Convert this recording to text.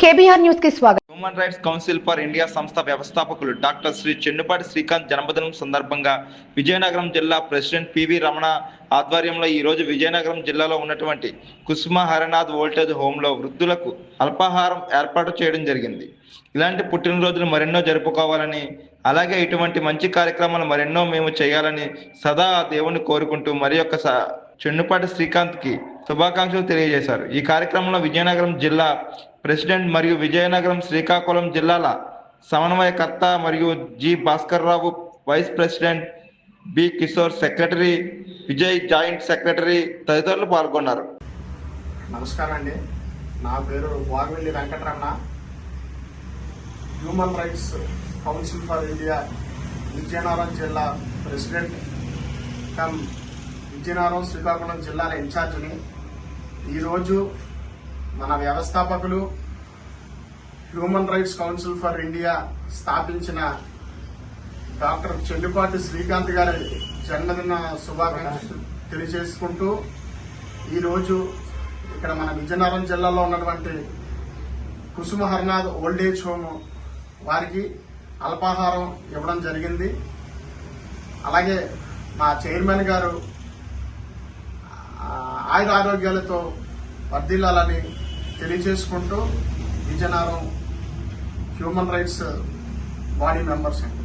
KBR న్యూస్కి స్వాగతం. Human rights council for India సంస్థ వ్యవస్థాపకులు డాక్టర్ శ్రీ చెన్నుపాటి శ్రీకాంత్ జన్మదినం సందర్భంగా విజయనగరం జిల్లా ప్రెసిడెంట్ పివి రమణ ఆధ్వర్యంలో ఈ రోజు విజయనగరం జిల్లాలో ఉన్నటువంటి కుసుమ హరనాథ్ ఓల్టేజ్ హోంలో వృద్ధులకు అల్పాహారం ఏర్పాటు చేయడం జరిగింది. ఇలాంటి పుట్టినరోజులు మరెన్నో జరుపుకోవాలని అలాగే ఇటువంటి మంచి కార్యక్రమాలు మరెన్నో మేము చేయాలని సదా దేవుణ్ణి కోరుకుంటూ మరి యొక్క స- చెన్నుపాటి శ్రీకాంత్కి శుభాకాంక్షలు తెలియజేశారు. ఈ కార్యక్రమంలో విజయనగరం జిల్లా ప్రెసిడెంట్ మరియు విజయనగరం శ్రీకాకుళం జిల్లాల సమన్వయకర్త మరియు G Bhaskar Rao vice president B Kishore secretary Vijay joint secretary తదితరులు పాల్గొన్నారు. నమస్కారం అండి. నా పేరు Vagavelli Venkataramana. Human rights council for India Vizianagaram జిల్లా ప్రెసిడెంట్ కమ్ విజయనగరం శ్రీకాకుళం జిల్లాల ఇన్ఛార్జిని. ఈరోజు మన వ్యవస్థాపకులు human rights council for India స్థాపించిన డాక్టర్ చెల్లిపాటి శ్రీకాంత్ గారి జన్మదిన శుభాకాంక్షలు తెలియజేసుకుంటూ ఈరోజు ఇక్కడ మన విజయనగరం జిల్లాలో ఉన్నటువంటి Kusuma Harnath old age home వారికి అల్పాహారం ఇవ్వడం జరిగింది. అలాగే మా చైర్మన్ గారు ఆయుర ఆరోగ్యాలతో వర్ధిల్లాలని తెలియజేసుకుంటూ Vizianagaram human rights body members అండి.